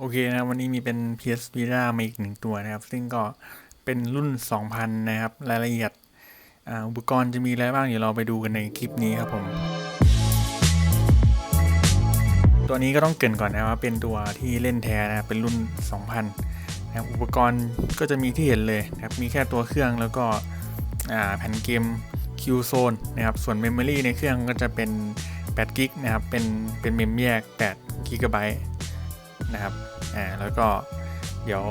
โอเคนะครับวันนี้มีเป็น PS Vita มาอีกหนึ่งตัวนะครับ ซึ่งก็เป็นรุ่น 2000 นะครับ รายละเอียดอุปกรณ์จะมีอะไรบ้าง เดี๋ยวเราไปดูกันในคลิปนี้ครับผม ตัวนี้ก็ต้องเกรินก่อนนะว่าเป็นตัวที่เล่นแท้นะเป็นรุ่น 2000 นะครับอุปกรณ์ก็จะมีที่เห็นเลยนะครับ มีแค่ตัวเครื่องแล้วก็แผ่นเกม Qzone นะครับ ส่วน Memory ในเครื่องก็จะเป็น8กิกนะครับ เป็นเป็นเมมแยก8 g b นะครับอ่าแล้วก็เดี๋ยว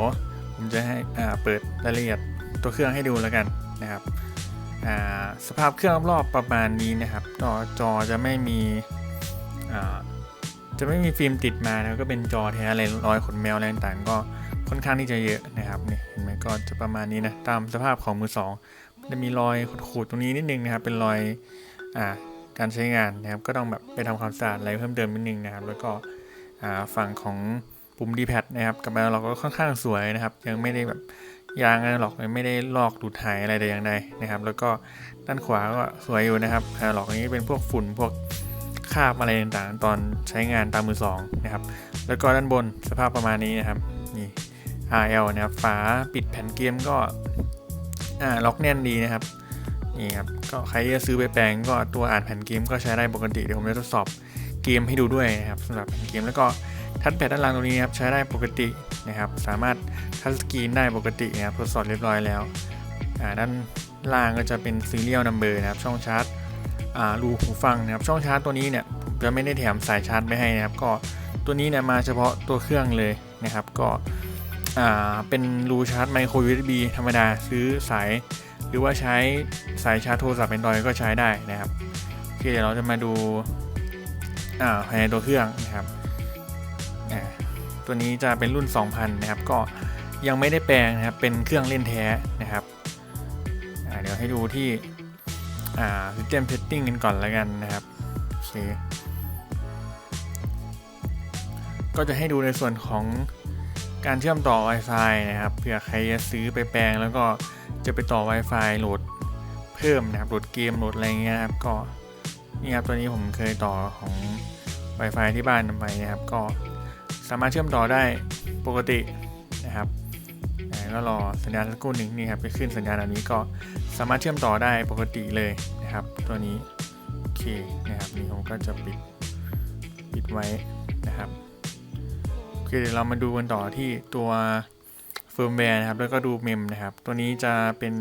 ผมจะให้อ่าเปิดรายละเอียดตัวเครื่องให้ดูแล้วกันนะครับอ่าสภาพเครื่องรอบประมาณนี้นะครับจอจอจะไม่มีอ่าจะไม่มีฟิล์มติดมานะก็เป็นจอแท้อะไรรอยขนแมวอะไรต่างๆก็ค่อนข้างที่จะเยอะนะครับนี่เห็นไหมก็จะประมาณนี้นะตามสภาพของมือสองจะมีรอยขูดๆตรงนี้นิดนึงนะครับ เป็นรอยอ่าการใช้งานนะครับก็ต้องแบบไปทำความสะอาดอะไรเพิ่มเติมนิดนึงนะครับ แล้วก็ ฝั่งของปุ่ม D-pad นะครับกับเราก็ค่อนข้างสวยนะครับ ยังไม่ได้แบบยางอะไรหรอกไม่ได้ลอกหลุดหายอะไรแต่อย่างใดนะครับ แล้วก็ด้านขวาก็สวยอยู่นะครับอ่าหลอกนี้เป็นพวกฝุ่นพวกคราบอะไรต่างๆ ตอนใช้งานตามมือสองนะครับ แล้วก็ด้านบนสภาพประมาณนี้นะครับนี่ RL นะครับฝาปิดแผ่นเกมก็อ่าล็อกแน่นดีนะครับนี่ครับก็ใครจะซื้อไปแปลงก็ตัวอ่านแผ่นเกมก็ใช้ได้ปกติเดี๋ยวผมจะทดสอบ เกมให้ดูด้วยนะครับสำหรับแผ่นเกมแล้วก็ทัชแพดด้านล่างตรงนี้ครับใช้ได้ปกตินะครับ สามารถทัชสกรีนได้ปกตินะครับทดสอบเรียบร้อยแล้วด้านล่างก็จะเป็น serial number นะครับ ช่องชาร์จรูหูฟังนะครับ ช่องชาร์จตัวนี้เนี่ยผมจะไม่ได้แถมสายชาร์จไปให้นะครับ ก็ตัวนี้เนี่ยมาเฉพาะตัวเครื่องเลยนะครับ ก็เป็นรูชาร์จไมโคร USB ธรรมดาซื้อสาย หรือว่าใช้สายชาร์จโทรศัพท์เป็นดอยก็ใช้ได้นะครับโอเคเดี๋ยวเราจะมาดู ภายในตัวเครื่องนะครับตัวนี้จะเป็นรุ่น 2000 นะครับ ก็ยังไม่ได้แปลงนะครับ เป็นเครื่องเล่นแท้นะครับเดี๋ยวให้ดูที่ system setting กันก่อนแล้วกันนะครับโอเคก็จะให้ดูในส่วนของการเชื่อมต่อ Wi-Fi นะครับเผื่อใครจะซื้อไปแปลงแล้วก็จะไปต่อ Wi-Fi โหลดเพิ่มนะครับโหลดเกมโหลดอะไรเงี้ยนะครับก็ นี่ครับตัวนี้ผมเคยต่อของ Wi-Fi ที่บ้านไปนะครับ ก็สามารถเชื่อมต่อได้ปกตินะครับก็รอสัญญาณสักครู่หนึ่งนี่ครับไปขึ้นสัญญาณอันนี้ก็สามารถเชื่อมต่อได้ปกติเลยนะครับ ตัวนี้โอเคนะครับนี่ผมก็จะปิดปิดไว้นะครับโอเคเดี๋ยวเรามาดูกันต่อที่ตัวเฟิร์มแวร์นะครับแล้วก็ดูเมมนะครับ ตัวนี้จะเป็น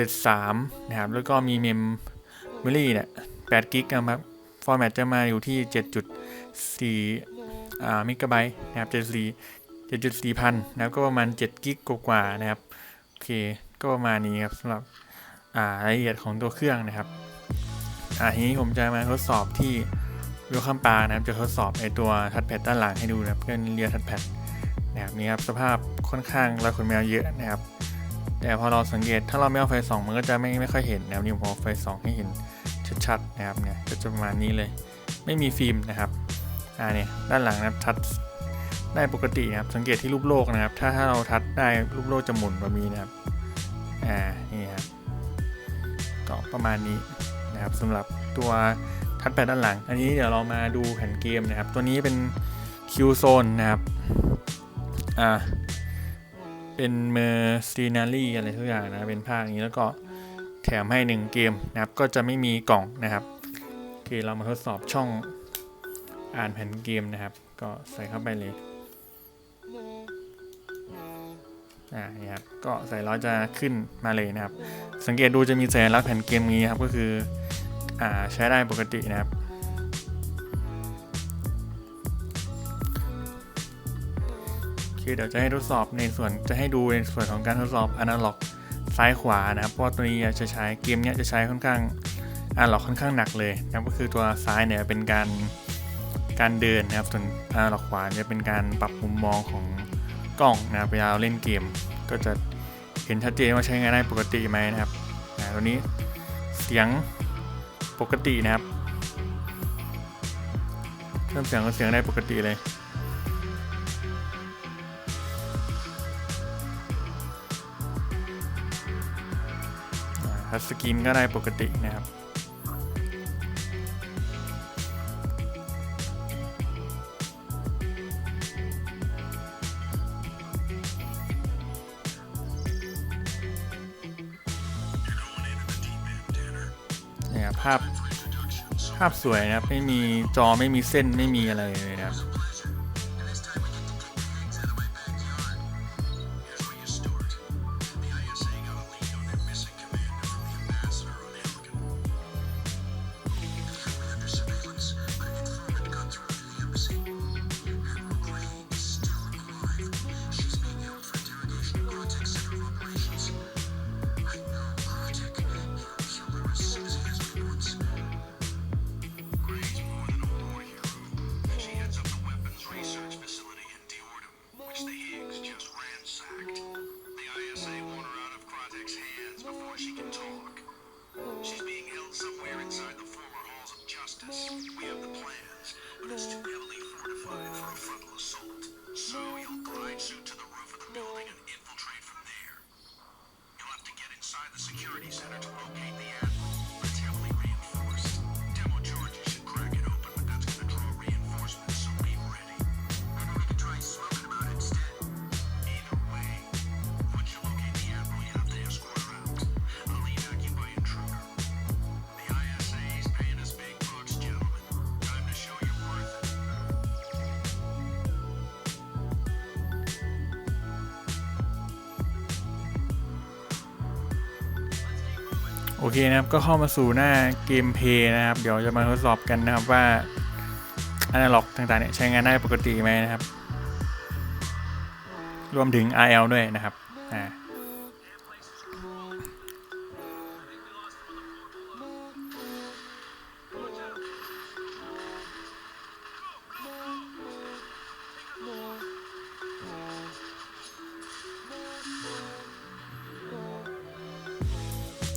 3.73 นะครับ แล้วก็มีเมม เมรี่เนี่ย8กิกนะครับ ฟอร์แมตจะมาอยู่ที่ 7.4อ่ามิกะไบต์นะครับ74 7.4 พันนะครับ ก็ประมาณ 7 กิกกว่าๆนะครับ โอเค ก็ประมาณนี้ครับสำหรับอ่ารายละเอียดของตัวเครื่องนะครับ อ่าทีนี้ผมจะมาทดสอบที่วิวคัมปานะครับ จะทดสอบไอตัวทัชแพดด้านหลังให้ดูนะครับเพื่อนเรียทัชแพดนะครับนี่ครับ สภาพค่อนข้างรอยขนแมวเยอะนะครับ แต่พอเราสังเกตถ้าเราไม่เอาไฟส่องมันก็จะไม่ไม่ค่อยเห็นนะครับนี่ผมเอาไฟส่องให้เห็นชัดๆนะครับเนี่ยก็จะประมาณนี้เลย ไม่มีฟิล์มนะครับอ่าเนี่ยด้านหลังนะครับทัดได้ปกตินะครับสังเกตที่รูปโลกนะครับ ถ้าถ้าเราทัดได้รูปโลกจะหมุนแบบนี้นะครับอ่านี่ครับก็ประมาณนี้นะครับสำหรับตัวทัดแปดด้านหลัง อันนี้เดี๋ยวเรามาดูแผ่นเกมนะครับ ตัวนี้เป็น Qzone นะครับอ่า เป็นเมอร์ซีนารีอะไรทุกอย่างนะ เป็นภาคอย่างนี้แล้วก็แถมให้ 1 เกมนะครับ ก็จะไม่มีกล่องนะครับโอเคเรามาทดสอบช่องอ่านแผ่นเกมนะครับ ก็ใส่เข้าไปเลยอ่านี่ครับก็ใส่แล้วจะขึ้นมาเลยนะครับ สังเกตดูจะมีสัญลักษณ์แผ่นเกมนี้ครับก็คืออ่าใช้ได้ปกตินะครับ โอเดี๋ยวจะให้ทดสอบในส่วนจะให้ดูในส่วนของการทดสอบอนาล็อกซ้ายขวานะครับเพราะตัวนี้จะใช้เกมเนี้ยจะใช้ค่อนข้างอนาล็อกค่อนข้างหนักเลยนะครับก็คือตัวซ้ายเนี่ยเป็นการการเดินนะครับส่วนอนาล็อกขวาจะเป็นการปรับมุมมองของกล้องนะครับเวลาเราเล่นเกม ก็จะเห็นชัดเจนว่าใช้งานได้ปกติไหมนะครับอ่าตัวนี้เสียงปกตินะครับเครื่องเสียงก็เสียงได้ปกติเลย ทัชสกรีนก็ได้ปกตินะครับนี่ยภาพภาพสวยนะครับ ไม่มีจอไม่มีเส้นไม่มีอะไรเลยนะครับ โอเคนะครับก็เข้ามาสู่หน้าเกมเพย์นะครับ เดี๋ยวจะมาทดสอบกันนะครับว่าอนาล็อกต่างๆเนี่ยใช้งานได้ปกติไหมนะครับ รวมถึง RL ด้วยนะครับอ่า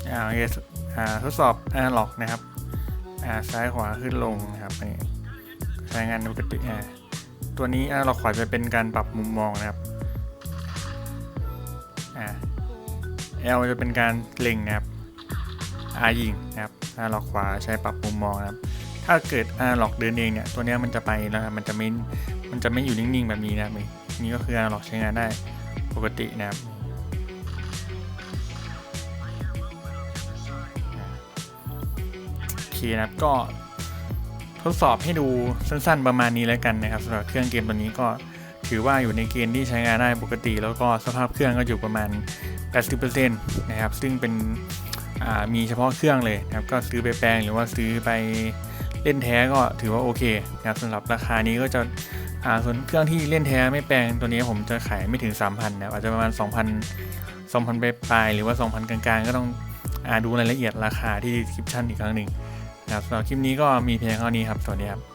อ่าโอเคอ่าทดสอบอนาล็อกนะครับอ่าซ้ายขวาขึ้นลงนะครับนนี้ใช้งานปกติอ่าตัวนี้อนาล็อกขวาจะเป็นการปรับมุมมองนะครับอ่า L จะเป็นการเล็งนะครับ R ยิงนะครับอนาล็อกขวาใช้ปรับมุมมองนะครับ ถ้าเกิดอนาล็อกเดินเองเนี่ยตัวนี้มันจะไปแล้วครับมันจะไม่มันจะไม่อยู่นิ่งๆแบบนี้นะครับนี่ก็คืออนาล็อกใช้งานได้ปกตินะครับ เคนะครับก็ทดสอบให้ดูสั้นๆประมาณนี้แล้วกันนะครับสำหรับเครื่องเกมตัวนี้ก็ถือว่าอยู่ในเกณฑ์ที่ใช้งานได้ปกติ แล้วก็สภาพเครื่องก็อยู่ประมาณ 80%นะครับซึ่งเป็นมีเฉพาะเครื่องเลยนะครับก็ซื้อไปแปลงหรือว่าซื้อไปเล่นแท้ก็ถือว่าโอเคนะครับสำหรับราคานี้ก็จะส่วนเครื่องที่เล่นแท้ไม่แปลงตัวนี้ผมจะขายไม่ถึง 3,000นะอาจจะประมาณ 2,000 2,000ปลายหรือว่า 2,000 กลางๆ ก็ต้องอดูรายละเอียดราคาที่ description อีกครั้งหนึ่ง นะครับสำหรับคลิปนี้ก็มีเพียงเท่านี้ครับสวัสดีครับ